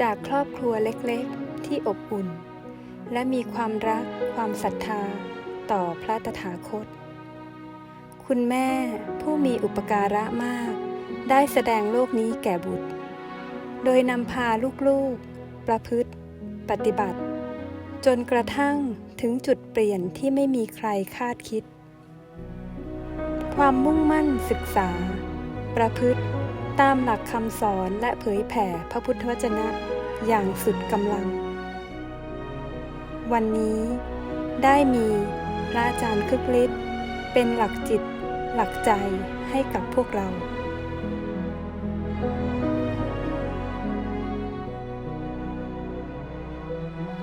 จากครอบครัวเล็กๆ ที่อบอุ่น และมีความรักความศรัทธาต่อพระตถาคต คุณแม่ผู้มีอุปการะมาก ได้แสดงโลกนี้แก่บุตร โดยนำพาลูกๆ ประพฤติ ปฏิบัติ จนกระทั่งถึงจุดเปลี่ยนที่ไม่มีใครคาดคิด ความมุ่งมั่นศึกษา ประพฤติ ตามหลักคำสอนและเผยแผ่พระพุทธวจนะอย่างสุดกำลัง วันนี้ได้มีพระอาจารย์คึกฤทธิ์เป็นหลักจิตหลักใจให้กับพวกเรา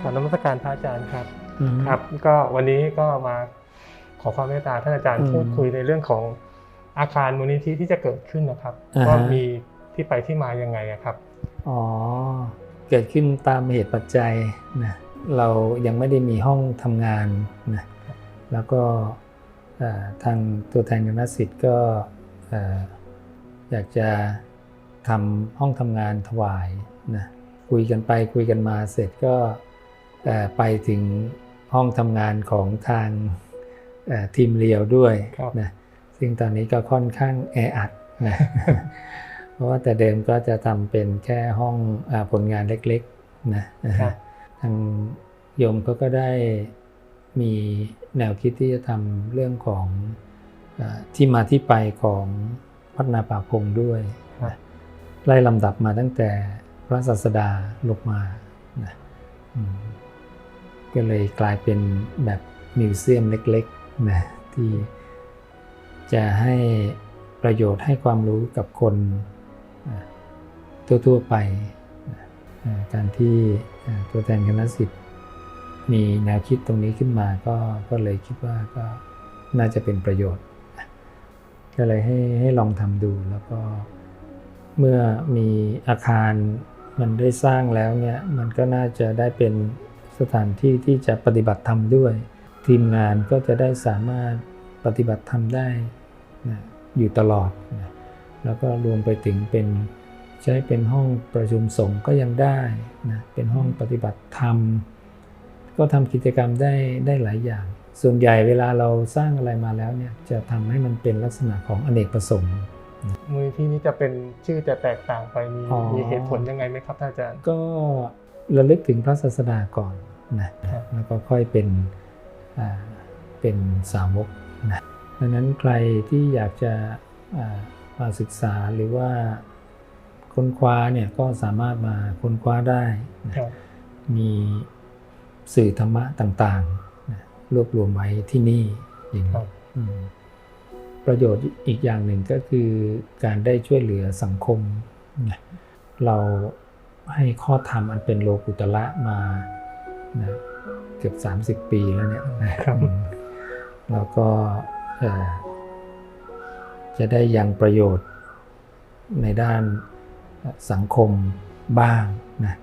ขอนมัสการพระอาจารย์ครับอืมครับ ก็วันนี้ก็มาขอความเมตตาท่านอาจารย์อืมพูดคุยในเรื่องของ อาคารมูลนิธิที่จะเกิดขึ้นนะครับอ่าฮะว่ามีที่ไปที่มายังไงอะครับอ๋อเกิดขึ้นตามเหตุปัจจัยนะเรายังไม่ได้มีห้องทำงานนะแล้วก็เอ่อทางตัวแทนคณะสิทธิ์ก็เอ่ออยากจะทำห้องทำงานถวายนะคุยกันไปคุยกันมาเสร็จก็เอ่อไปถึงห้องทำงานของทางเอ่อทีมเรียวด้วยครับนะ ซึ่งตอนนี้ก็ค่อนข้างแออัดนะเพราะว่าแต่เดิมก็จะทำเป็นแค่ห้องอาผลงานเล็กๆนะนะครัฮะบทางโยมเขาก็ได้มีแนวคิดที่จะทำเรื่องของอาที่มาที่ไปของพัฒนาป่าพงด้วยครับนะไล่ลำดับมาตั้งแต่พระศาสดาลงมานะอืมก็เลยกลายเป็นแบบมิวเซียมเล็กๆนะที่ จะให้ประโยชน์ให้ความรู้กับคนทั่วๆไป การที่ตัวแทนคณะสิทธิ์มีแนวคิดตรงนี้ขึ้นมาก็ก็เลยคิดว่าก็น่าจะเป็นประโยชน์ ก็เลยให้ให้ลองทำดูแล้วก็เมื่อมีอาคารมันได้สร้างแล้วเนี่ยมันก็น่าจะได้เป็นสถานที่ที่จะปฏิบัติธรรมด้วย ทีมงานก็จะได้สามารถ ปฏิบัติธรรมได้นะอยู่ตลอดนะแล้วก็รวมไปถึงเป็นใช้เป็นห้องประชุมสงฆ์ก็ยังได้นะเป็นห้องปฏิบัติธรรม ก็ทำกิจกรรมได้ได้หลายอย่าง ส่วนใหญ่เวลาเราสร้างอะไรมาแล้วเนี่ยจะทำให้มันเป็นลักษณะของอเนกประสงค์มูลนิธินี้จะเป็นชื่อจะแตกต่างไปมีอ๋อมีเหตุผลยังไงไหมครับท่านอาจารย์ ก็ระลึกถึงพระศาสดาก่อนนะครับแล้วก็ค่อยเป็นอ่าเป็นสาวก นะดังนั้นใครที่อยากจะอ่ามาศึกษาหรือว่าค้นคว้าเนี่ยก็สามารถมาค้นคว้าได้นะครับมีสื่อธรรมะต่างๆนะรวบรวมไว้ที่นี่อย่างครันี้บอืมประโยชน์อีกอย่างหนึ่งก็คือการได้ช่วยเหลือสังคมนะเราให้ข้อธรรมอันเป็นโลกุตละมานะเกือบ 30 ปีแล้วเนี่ยนะครับอืม แล้วก็จะได้ยังประโยชน์ในด้านสังคมบ้างนะ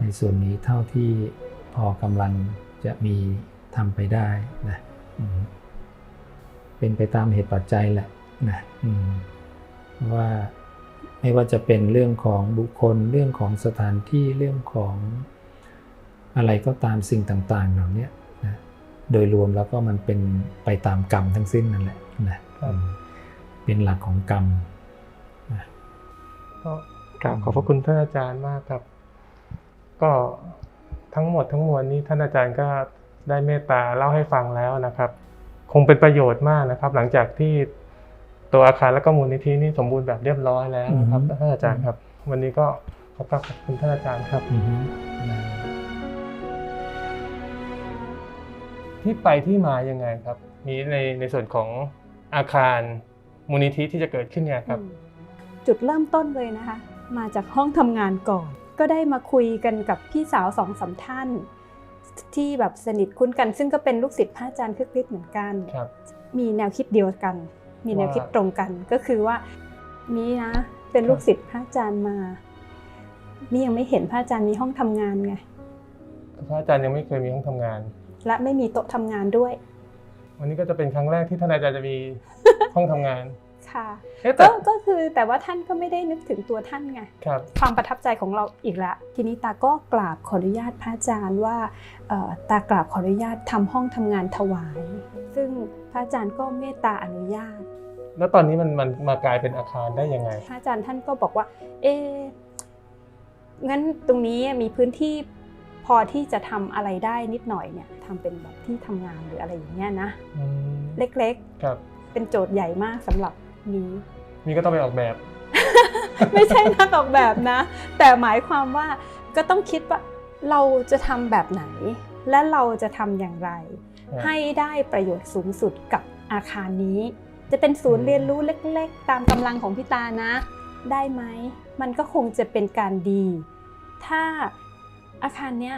ในส่วนนี้เท่าที่พอกำลังจะมีทำไปได้นะเป็นไปตามเหตุปัจจัยแหละนะว่าไม่ว่าจะเป็นเรื่องของบุคคลเรื่องของสถานที่เรื่องของอะไรก็ตามสิ่งต่าง ๆ เหล่านี้ โดยรวมแล้วก็มันเป็นไปตามกรรมทั้งสิ้นนั่นแหละนะครับอืมเป็นหลักของกรรมนะก็กราบขอบพระคุณท่านอาจารย์มากครับ ก็ทั้งหมดทั้งมวลนี้ท่านอาจารย์ก็ได้เมตตาเล่าให้ฟังแล้วนะครับ คงเป็นประโยชน์มากนะครับ หลังจากที่ตัวอาคารและก็มูลนิธินี่สมบูรณ์แบบเรียบร้อยแล้วนะครับอือฮึท่านอาจารย์ครับ วันนี้ก็ขอกราบขอบคุณท่านอาจารย์ครับ ที่ไปที่มายังไงครับ มีในในส่วนของอาคารมูลนิธิที่จะเกิดขึ้นเนี่ยครับอืมจุดเริ่มต้นเลยนะคะ มาจากห้องทำงานก่อน ก็ได้มาคุยกันกับพี่สาวสองสามท่าน ที่แบบสนิทคุ้นกัน ซึ่งก็เป็นลูกศิษย์พระอาจารย์คึกฤทธิ์เหมือนกันครับมีแนวคิดเดียวกัน มีแนวคิดว่าตรงกันก็คือว่ามีนะเป็นลูกศิษย์พระอาจารย์มามียังไม่เห็นพระอาจารย์มีห้องทำงานไงพระอาจารย์ยังไม่เคยมีห้องทำงาน และไม่มีโต๊ะทำงานด้วย วันนี้ก็จะเป็นครั้งแรกที่ท่านอาจารย์จะมีห้องทำงานค่ะเอ๊ะแต่ก็ก็คือแต่ว่าท่านก็ไม่ได้นึกถึงตัวท่านไงครับความประทับใจของเราอีกละ ทีนี้ตาก็กราบขออนุญาตพระอาจารย์ว่าเอ่อตากราบขออนุญาตทำห้องทำงานถวาย ซึ่งพระอาจารย์ก็เมตตาอนุญาต แล้วตอนนี้มันมันมากลายเป็นอาคารได้ยังไง พระอาจารย์ท่านก็บอกว่า เอ๊ะงั้นตรงนี้มีพื้นที่ พอที่จะทำอะไรได้นิดหน่อยเนี่ยทำเป็นแบบที่ทำงานหรืออะไรอย่างเงี้ยนะอืมเล็กครับๆเป็นโจทย์ใหญ่มากสำหรับนี้นี่ก็ต้องไปออกแบบ ไม่ใช่นักออกแบบนะ แต่หมายความว่าก็ต้องคิดว่าเราจะทำแบบไหน และเราจะทำอย่างไรครับให้ได้ประโยชน์สูงสุดกับอาคารนี้ จะเป็นศูนย์เรียนรู้เล็ก ๆ ตามกำลังของพี่ตานะ ได้ไหมมันก็คงจะเป็นการดี ถ้า อาคารเนี้ย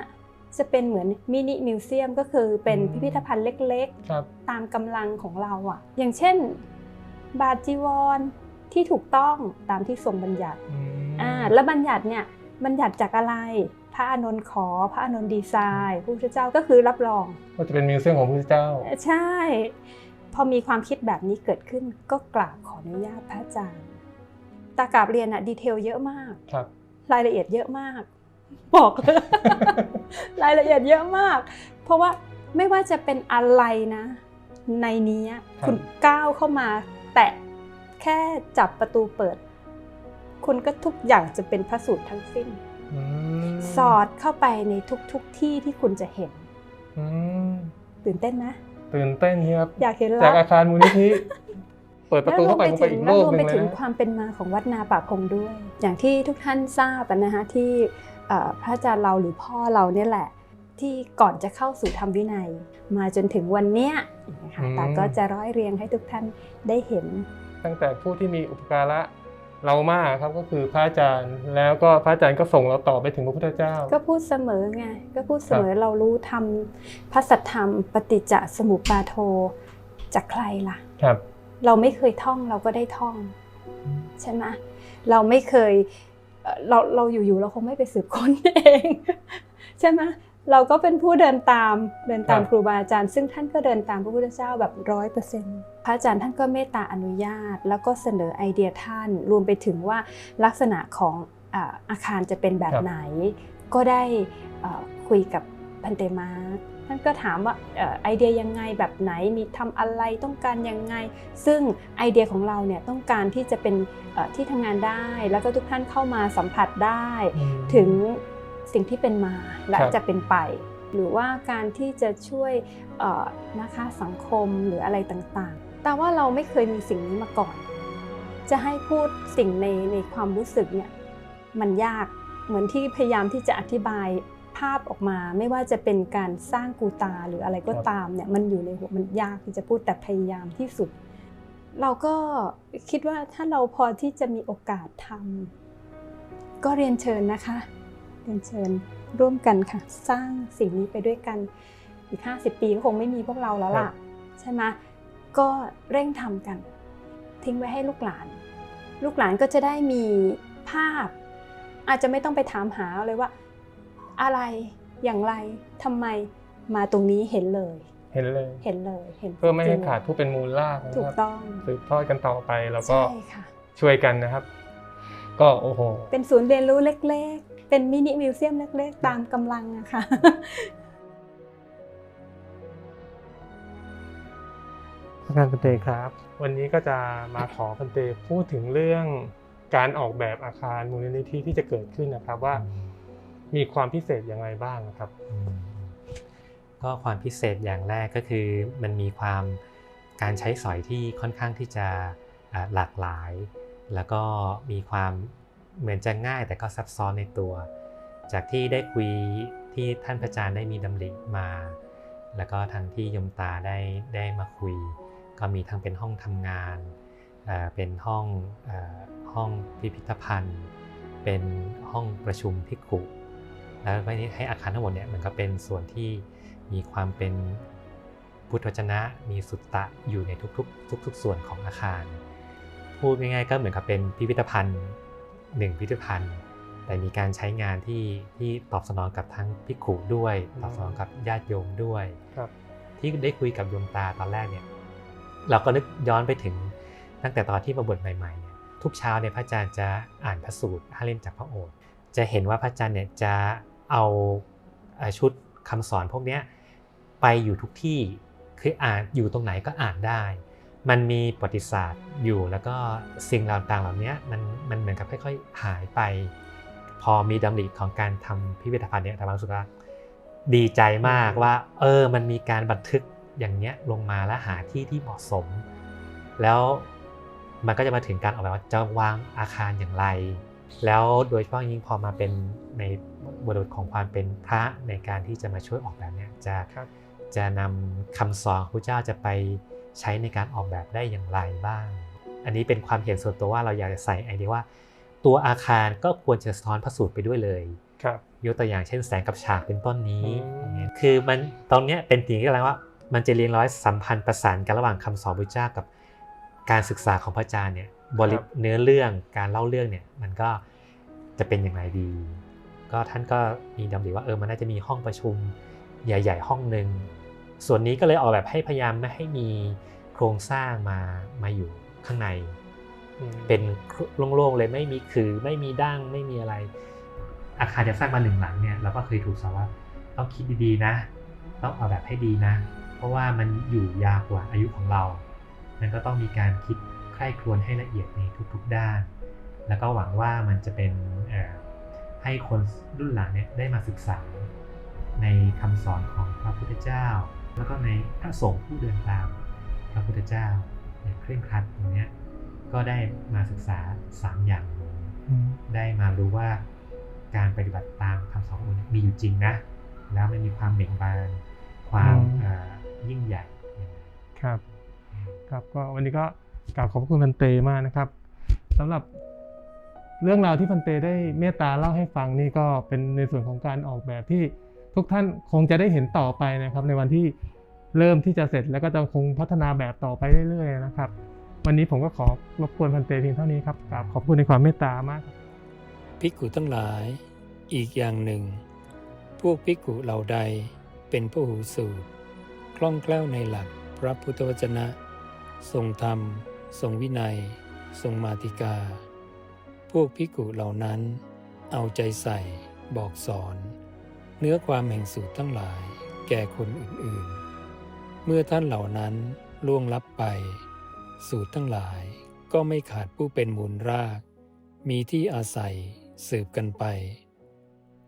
จะเป็นเหมือนมินิมิวเซียมก็คือเป็นอืมพิพิธภัณฑ์เล็กครับๆตามกำลังของเราอะ่ะ อย่างเช่น บาทจีวรที่ถูกต้องตามที่ทรงบัญญัติอืมอ่าแล้วบัญญัติเนี่ยบัญญัติจากอะไร พระอานนท์ขอ พระอานนท์ดีไซน์พระพุทธเจ้าก็คือรับรอง ก็จะเป็นมิวเซียมของพระเจ้า ใช่ พอมีความคิดแบบนี้เกิดขึ้นก็กราบขออนุญาตพระอาจารย์ตากราบเรียนอะดีเทลเยอะมากครับรายละเอียดเยอะมาก บอกเลยรายละเอียดเยอะมาก เพราะว่าไม่ว่าจะเป็นอะไรนะ ในนี้ครับคุณก้าวเข้ามา แตะแค่จับประตูเปิด คุณก็ทุกอย่างจะเป็นพระสูตรทั้งสิ้นอืมสอดเข้าไปในทุกๆทที่ที่คุณจะเห็นอืมตื่นเต้นไหมตื่นเต้นครับอยากเห็นจาแล้กวอาคารมูลนิธิเปิดประตูเข้าไปแล้วมันไปอีกโลแล้วกรวมหไปนึ่งเลถึยงนะความเป็นมาของวัดนาป่าคงด้วย อย่างที่ทุกท่านทราบอะนะคะที่เอ่อ พระอาจารย์เราหรือพ่อเราเนี่ยแหละ ที่ก่อนจะเข้าสู่ธรรมวินัย มาจนถึงวันเนี้ยนะคะตาก็จะร้อยเรียงให้ทุกท่านได้เห็น ตั้งแต่ผู้ที่มีอุปการะเรามากครับก็คือพระอาจารย์แล้วก็พระอาจารย์ก็ส่งเราต่อไปถึงพระพุทธเจ้า ก็พูดเสมอไงก็พูดเสมอเรารู้ธรรมพระสัทธรรม ปฏิจจสมุปบาโทจากใครล่ะครับ เราไม่เคยท่องเราก็ได้ท่อง ใช่ไหมเราไม่เคย เอ่อเราเราอยู่ๆเราคงไม่ไปสืบค้นเองใช่ไหมเราก็เป็นผู้เดินตามเดินตามครับครูบาอาจารย์ ซึ่งท่านก็เดินตามพระพุทธเจ้าแบบร้อยเปอร์เซ็นต์พระอาจารย์ท่านก็เมตตาอนุญาต แล้วก็เสนอไอเดียท่าน รวมไปถึงว่าลักษณะของอ่าอาคารจะเป็นแบบไหน ก็ได้เอ่อคุยกับพันเตมาร์ค ท่านก็ถามว่าเอ่อไอเดียยังไงแบบไหนมีทำอะไรต้องการยังไง ซึ่งไอเดียของเราเนี่ยต้องการที่จะเป็นเอ่อที่ทำงานได้ แล้วก็ทุกท่านเข้ามาสัมผัสได้อืมถึงสิ่งที่เป็นมาและครับจะเป็นไป หรือว่าการที่จะช่วยเอ่อนะคะสังคมหรืออะไรต่างๆ แต่ว่าเราไม่เคยมีสิ่งนี้มาก่อน จะให้พูดสิ่งในในความรู้สึกเนี่ยมันยากเหมือนที่พยายามที่จะอธิบาย ภาพออกมา ไม่ว่าจะเป็นการสร้างกูตาหรืออะไรก็ครับตามเนี่ยมันอยู่ในหัวมันยากที่จะพูดแต่พยายามที่สุด เราก็คิดว่าถ้าเราพอที่จะมีโอกาสทำก็เรียนเชิญนะคะ เรียนเชิญร่วมกันค่ะ สร้างสิ่งนี้ไปด้วยกันอีก 50 ปีก็คงไม่มีพวกเราแล้วครัล่ะบใช่ไหมก็เร่งทำกัน ทิ้งไว้ให้ลูกหลาน ลูกหลานก็จะได้มีภาพ อาจจะไม่ต้องไปถามหาเลยว่า อะไรอย่างไรทำไมมาตรงนี้เห็นเลย เห็นเลยเห็นเลยเห็นเพื่อไม่ให้จริงขาดผู้เป็นมูลลากนะถูคกรับต้องสืบทอดกันต่อไปแล้วก็ใช่ค่ะช่วยกันนะครับ ก็โอ้โหเป็นศูนย์เรียนรู้เล็ก ๆ เป็นมินิมิวเซียมเล็ก ๆ ตามกำลังอะค่ะอาจารย์พันเตครับ วันนี้ก็จะมาขอพันเตพูดถึงเรื่องการออกแบบอาคารมูลนิธิที่จะเกิดขึ้นนะครับว่า มีความพิเศษยังไงบ้างครับก็ความพิเศษอย่างแรกก็คือมันมีความการใช้สอยที่ค่อนข้างที่จะหลากหลาย แล้วก็มีความเหมือนจะง่ายแต่ก็ซับซ้อนในตัว จากที่ได้คุยที่ท่านพระอาจารย์ได้มีดำริมา แล้วก็ทางที่ยมตาได้ได้มาคุย ก็มีทั้งเป็นห้องทำงาน เป็นห้องห้องพิพิธภัณฑ์ เป็นห้องประชุมพิกุ แล้วก็ให้อาคารทั้งหมดเนี่ยมันก็เป็นส่วนที่มีความเป็นพุทธวจนะ มีสุตตะอยู่ในทุกๆ ทุก ๆ ส่วนของอาคาร พูดง่ายๆก็เหมือนกับเป็นพิพิธภัณฑ์หนึ่งพิพิธภัณฑ์แต่มีการใช้งานที่ที่ตอบสนองกับทั้งพิกขุด้วย ตอบสนองกับญาติโยมด้วยครับที่ได้คุยกับโยมตาตอนแรกเนี่ยเราก็นึกย้อนไปถึงตั้งแต่ตอนที่มาบวชใหม่ๆเนี่ยทุกเช้าเนี่ยพระอาจารย์จะอ่านพระสูตรห้าเล่มจากพระโอษฐ์จะเห็นว่าพระอาจารย์เนี่ยจะ เอาชุดคำสอนพวกนี้ไปอยู่ทุกที่คืออ่านอยู่ตรงไหนก็อ่านได้ มันมีประวัติศาสตร์อยู่แล้วก็สิ่งต่างๆเหล่านี้มันมันเหมือนกับค่อยๆหายไป พอมีดำริของการทำพิพิธภัณฑ์เนี่ยธรรมรู้สึกว่าดีใจมากว่า เออมันมีการบันทึกอย่างเนี้ยลงมาและหาที่ที่เหมาะสม แล้วมันก็จะมาถึงการออกแบบว่าจะวางอาคารอย่างไร แล้วโดยเฉพาะยิ่งพอมาเป็นในบทบาทของความเป็นพระในการที่จะมาช่วยออกแบบเนี่ยจะครับจะนำคำสอนของพระเจ้าจะไปใช้ในการออกแบบได้อย่างไรบ้าง อันนี้เป็นความเห็นส่วนตัวว่าเราอยากจะใส่ไอเดียว่า ตัวอาคารก็ควรจะสะท้อนพระสูตรไปด้วยเลยครับยกตัวอย่างเช่นแสงกับฉากเป็นต้นนี้อืมอย่างเงี้ยคือมันตรงเนี้ยเป็นสิ่งที่อะไรว่า มันจะเรียงร้อยสัมพันธ์ประสานกันระหว่างคำสอนพระเจ้ากับการศึกษาของพระอาจารย์เนี่ย บริบเนื้อเรื่องการเล่าเรื่องเนี่ยมันก็จะเป็นอย่างไรดี ก็ท่านก็มีดำริว่าเออมันน่าจะมีห้องประชุมใหญ่ ๆ ห้องหนึ่งส่วนนี้ก็เลยออกแบบให้พยายามไม่ให้มีโครงสร้างมามาอยู่ข้างในอืมเป็นโล่งๆเลยไม่มีคือไม่มีดั้งไม่มีอะไร อาคารจะสร้างมาหนึ่งหลังเนี่ยเราก็เคยถูกสอนว่าต้องคิดดีๆนะ ต้องออกแบบให้ดีนะ เพราะว่ามันอยู่ยาวกว่าอายุของเรามันก็ต้องมีการคิดใคร่ครวญให้ละเอียดในทุกๆด้าน แล้วก็หวังว่ามันจะเป็นเอ่อให้คนรุ่นหลังเนี่ยได้มาศึกษา ในคำสอนของพระพุทธเจ้า แล้วก็ในพระสงฆ์ผู้เดินตามพระพุทธเจ้าอย่างเคร่งครัดตรงเนี้ยก็ได้มาศึกษาสามอย่างนี้อืมได้มารู้ว่าการปฏิบัติตามคำสอนขององค์เนี่ยมีอยู่จริงนะ แล้วมันมีความเบ่งบาน ความเอ่อยิ่งใหญ่ยังไงครับ ครับก็วันนี้ก็ กราบขอบคุณพันเตมากนะครับสำหรับเรื่องราวที่พันเตได้เมตตาเล่าให้ฟังนี่ก็เป็นในส่วนของการออกแบบที่ทุกท่านคงจะได้เห็นต่อไปนะครับ ในวันที่เริ่มที่จะเสร็จแล้วก็จะคงพัฒนาแบบต่อไปเรื่อยๆนะครับ วันนี้ผมก็ขอรบกวนพันเตเพียงเท่านี้ครับกราบขอบคุณในความเมตตามากภิกขุทั้งหลาย อีกอย่างหนึ่ง พวกภิกขุเหล่าใดเป็นผู้หูสูตรคล่องแคล่วในหลักพระพุทธวจนะ ทรงธรรม ทรงวินัย ทรงมาติกา พวกภิกขุเหล่านั้น เอาใจใส่บอกสอน เนื้อความแห่งสูตรทั้งหลายแก่คนอื่นๆ เมื่อท่านเหล่านั้นล่วงลับไป สูตรทั้งหลายก็ไม่ขาดผู้เป็นมูลราก มีที่อาศัยสืบกันไป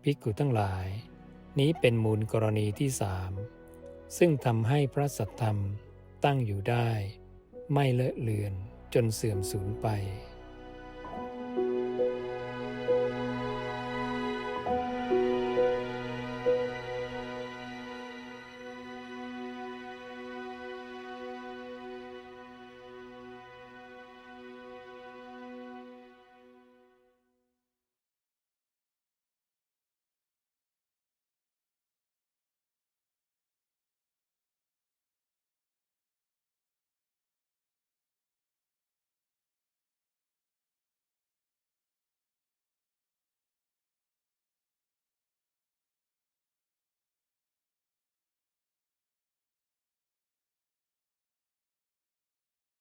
ภิกขุทั้งหลาย นี้เป็นมูลกรณีที่สามซึ่งทำให้พระสัทธรรมตั้งอยู่ได้ ไม่เลอะเลือนจนเสื่อมสูญไป